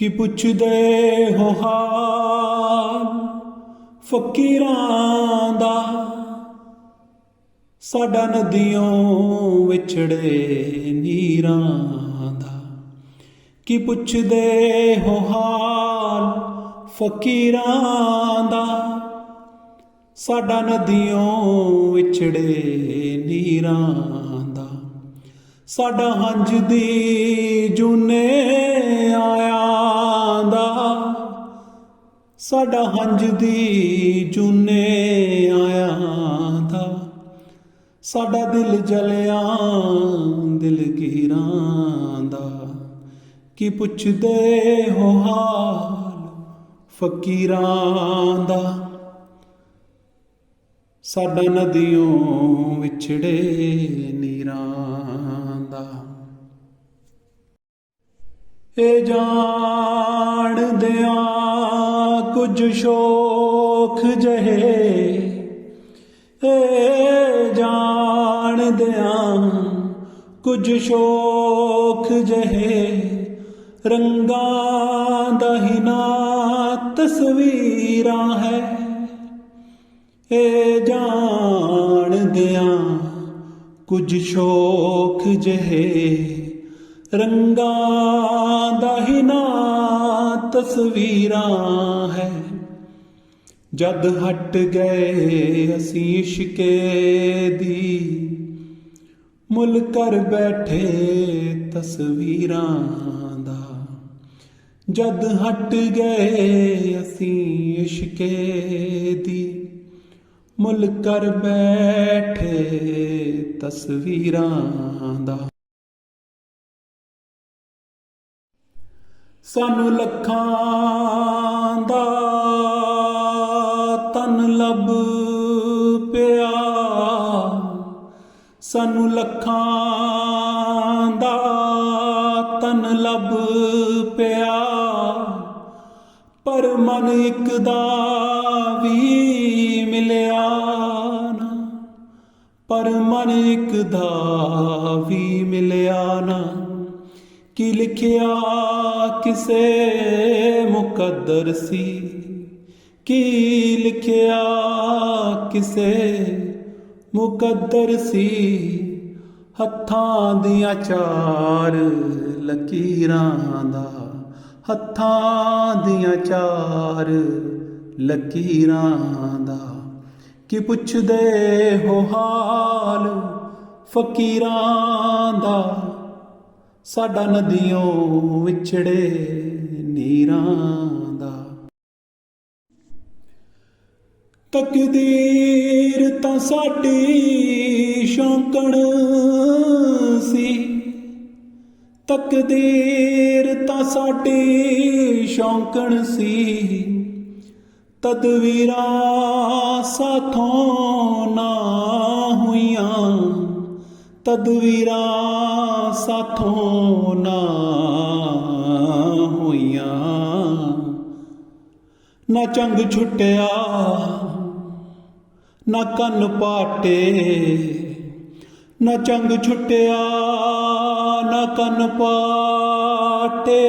ਕੀ ਪੁੱਛਦੇ ਹੋ ਹਾਲ ਫਕੀਰਾਂ ਦਾ? ਸਾਡਾ ਨਦੀਆਂ ਵਿਛੜੇ ਨੀਰਾਂ ਦਾ। ਕੀ ਪੁੱਛਦੇ ਹੋ ਹਾਲ ਫਕੀਰਾਂ ਦਾ? ਸਾਡਾ ਨਦੀਆਂ ਵਿਛੜੇ ਨੀਰਾਂ ਦਾ। ਸਾਡਾ ਹੰਝ ਦੀ ਜੂਨੇ ਆਇਆ ਸਾਡਾ ਹੰਝ ਦੀ ਜੂਨੇ ਆਇਆ ਦਾ ਸਾਡਾ ਦਿਲ ਜਲਿਆ, ਦਿਲ ਦਿਲਗੀਰਾਂ ਦਾ ਕੀ ਪੁੱਛਦੇ ਹੋ ਹਾਲ ਫਕੀਰਾਂ ਦਾ? ਸਾਡਾ ਨਦੀਆਂ ਵਿਛੜੇ ਨੀਰਾਂ ਦਾ। ਇਹ ਜਾਣਦਿਆਂ ਕੁਝ ਸ਼ੋਖ ਜਹੇ ਏ ਜਾਣਦਿਆਂ ਕੁਝ ਸ਼ੋਖ ਜਹੇ ਰੰਗਾਂ ਦਾ ਹੀ ਨਾ ਤਸਵੀਰਾਂ ਹੈ। ਏ ਜਾਣਦਿਆਂ ਕੁਝ ਸ਼ੋਖ ਜਹੇ ਰੰਗਾਂ ਦਾ ਹੀ ਨਾ ਤਸਵੀਰਾਂ ਹੈ। ਜਦ ਹਟ ਗਏ ਅਸੀਂ ਇਸ਼ਕੇ ਦੀ, ਮੁੱਲ ਕਰ ਬੈਠੇ ਤਸਵੀਰਾਂ ਦਾ। ਜਦ ਹਟ ਗਏ ਅਸੀਂ ਇਸ਼ਕੇ ਦੀ, ਮੁੱਲ ਕਰ ਬੈਠੇ ਤਸਵੀਰਾਂ ਦਾ। ਸਾਨੂੰ ਲੱਖਾਂ ਦਾ ਤਨ ਲੱਭ ਪਿਆ। ਸਾਨੂੰ ਲੱਖਾਂ ਦਾ ਤਨ ਲੱਭ ਪਿਆ। ਪਰ ਮਨ ਇੱਕ ਦਾ ਵੀ ਮਿਲਿਆ ਨਾ। ਪਰ ਮਨ ਇੱਕ ਦਾ ਵੀ ਮਿਲਿਆ ਨਾ। ਕੀ ਲਿਖਿਆ, ਕਿਸੇ ਮੁਕੱਦਰ ਸੀ? ਕੀ ਲਿਖਿਆ, ਕਿਸੇ ਮੁਕੱਦਰ ਸੀ? ਹੱਥਾਂ ਦੀਆਂ ਚਾਰ ਲਕੀਰਾਂ ਦਾ, ਹੱਥਾਂ ਦੀਆਂ ਚਾਰ ਲਕੀਰਾਂ ਦਾ। ਕੀ ਪੁੱਛਦੇ ਹੋ ਹਾਲ ਫਕੀਰਾਂ ਦਾ? ਸਾਡਾ ਨਦੀਆਂ ਵਿਛੜੇ ਨੀਰਾਂ ਦਾ। ਤਕਦੀਰ ਤਾਂ ਸਾਡੀ ਸ਼ੌਂਕਣ ਸੀ। ਤਕਦੀਰ ਤਾਂ ਸਾਡੀ ਸ਼ੌਂਕਣ ਸੀ। ਤਦਵੀਰਾ ਸਾਥੋਂ ਨਾ ਹੋਈਆਂ। ਤਦਵੀਰਾਂ ਸਾਥੋਂ ਨਾ ਹੋਈਆਂ। ਨਾ ਚੰਗ ਛੁੱਟਿਆ, ਨਾ ਕੰਨ ਪਾਟੇ। ਨਾ ਚੰਗ ਛੁੱਟਿਆ, ਨਾ ਕੰਨ ਪਾਟੇ।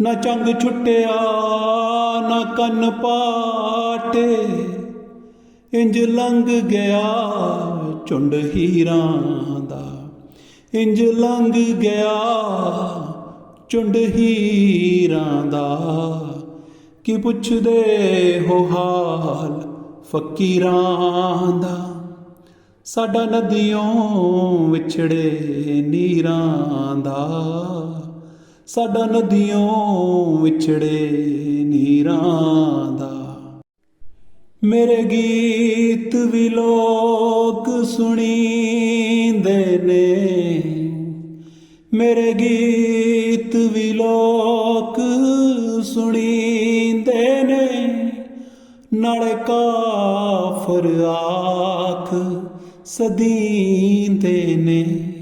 ਨਾ ਚੰਗ ਛੁੱਟਿਆ, ਨਾ ਕੰਨ ਪਾਟੇ। ਇੰਜ ਲੰਘ ਗਿਆ ਚੁੰਡ ਹੀਰਾਂ ਦਾ। ਇੰਜ ਲੰਘ ਗਿਆ ਚੁੰਡ ਹੀਰਾਂ ਦਾ। ਕੀ ਪੁੱਛਦੇ ਹੋ ਹਾਲ ਫਕੀਰਾਂ ਦਾ? ਸਾਡਾ ਨਦੀਆਂ ਵਿਛੜੇ ਨੀਰਾਂ ਦਾ। ਸਾਡਾ ਨਦੀਆਂ ਵਿਛੜੇ ਨੀਰਾਂ ਦਾ। ਮੇਰੇ ਗੀਤ ਵੀ ਲੋਕ ਸੁਣੀਂਦੇ ਨੇ। ਮੇਰੇ ਗੀਤ ਵੀ ਲੋਕ ਸੁਣੀਂਦੇ ਨੇ। ਨਾਲੇ ਕਾਫਰ ਆਖ ਸਦੀਂਦੇ ਨੇ।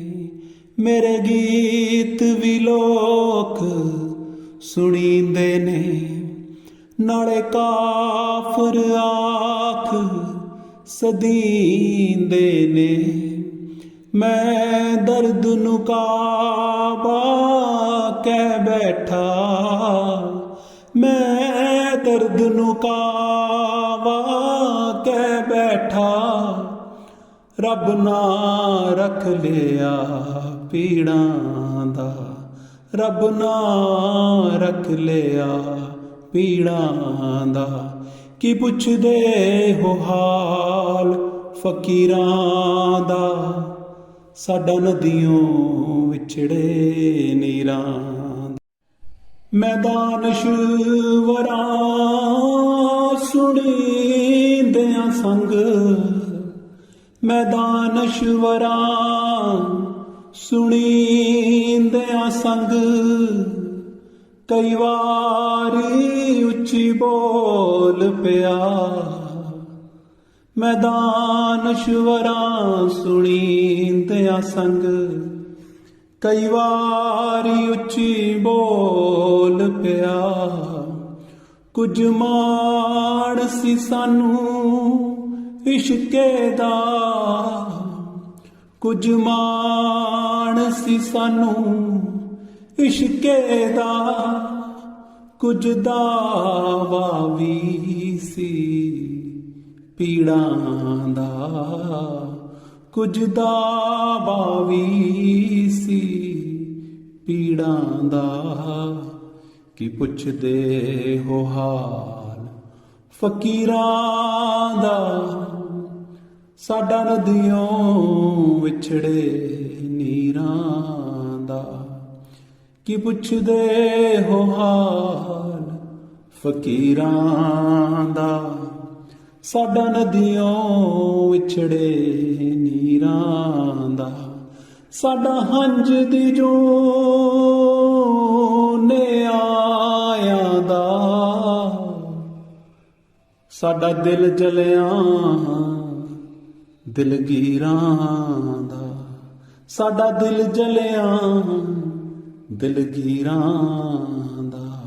ਮੇਰੇ ਗੀਤ ਵੀ ਲੋਕ ਸੁਣੀਂਦੇ ਨੇ। ਨਾਲੇ ਕਾਫਰ ਆ ਸਦੀਂਦੇ ਨੇ। ਮੈਂ ਦਰਦ ਨੂੰ ਕਾਬਾ ਕਹਿ ਬੈਠਾ। ਮੈਂ ਦਰਦ ਨੂੰ ਕਾਵਾ ਕਹਿ ਬੈਠਾ। ਰੱਬ ਨਾ ਰੱਖ ਲਿਆ ਪੀੜਾਂ ਦਾ। ਰੱਬ ਨਾ ਰੱਖ ਲਿਆ ਪੀੜਾਂ ਦਾ। ਕੀ ਪੁੱਛਦੇ ਹੋ ਹਾਲ ਫਕੀਰਾਂ ਦਾ? ਸਾਡਾ ਨਦੀਆਂ ਵਿਛੜੇ ਨੀਰਾਂ ਦਾ। ਮੈਦਾਨ ਸ਼ਵਰਾਂ ਸੁਣੀਂਦਿਆਂ ਸੰਗ। ਮੈਦਾਨ ਸ਼ਵਰਾਂ ਸੁਣੀਂਦਿਆਂ ਸੰਗ। ਕਈ ਵਾਰੀ ਉੱਚੀ ਬੋਲ ਪਿਆ। ਮੈਦਾਨ ਸ਼ਵਰਾਂ ਸੁਣੀਂਦਿਆਂ ਸੰਗ। ਕਈ ਵਾਰੀ ਉੱਚੀ ਬੋਲ ਪਿਆ। ਕੁਝ ਮਾਣ ਸੀ ਸਾਨੂੰ ਇਸ਼ਕੇ ਦਾ। ਕੁਝ ਮਾਣ ਸੀ ਸਾਨੂੰ ਇਸ਼ਕੇ ਦਾ ਕੁਝ ਦਾਵਾ ਵੀ ਸੀ। ਪੀੜਾਂ ਦਾ ਕੁਝ ਦਾਵਾ ਵੀ ਸੀ। ਪੀੜਾਂ ਦਾ ਕੀ ਪੁੱਛਦੇ ਹੋ ਹਾਲ? ਫਕੀਰਾਂ ਦਾ ਸਾਡਾ ਨਦੀਆਂ ਵਿਛੜੇ ਨੀਰਾਂ ਕੀ ਪੁੱਛਦੇ ਹੋ ਹਾਲ ਫਕੀਰਾਂ ਦਾ? ਸਾਡਾ ਨਦੀਆਂ ਵਿਛੜੇ ਨੀਰਾਂ ਦਾ। ਸਾਡਾ ਹੰਝ ਦੀ ਜੋ ਨੇ ਆਇਆ ਦਾ। ਸਾਡਾ ਦਿਲ ਜਲਿਆ, ਦਿਲਗੀਰਾਂ ਦਾ। ਸਾਡਾ ਦਿਲ ਜਲਿਆ ਦਿਲਗੀਰਾਂ ਦਾ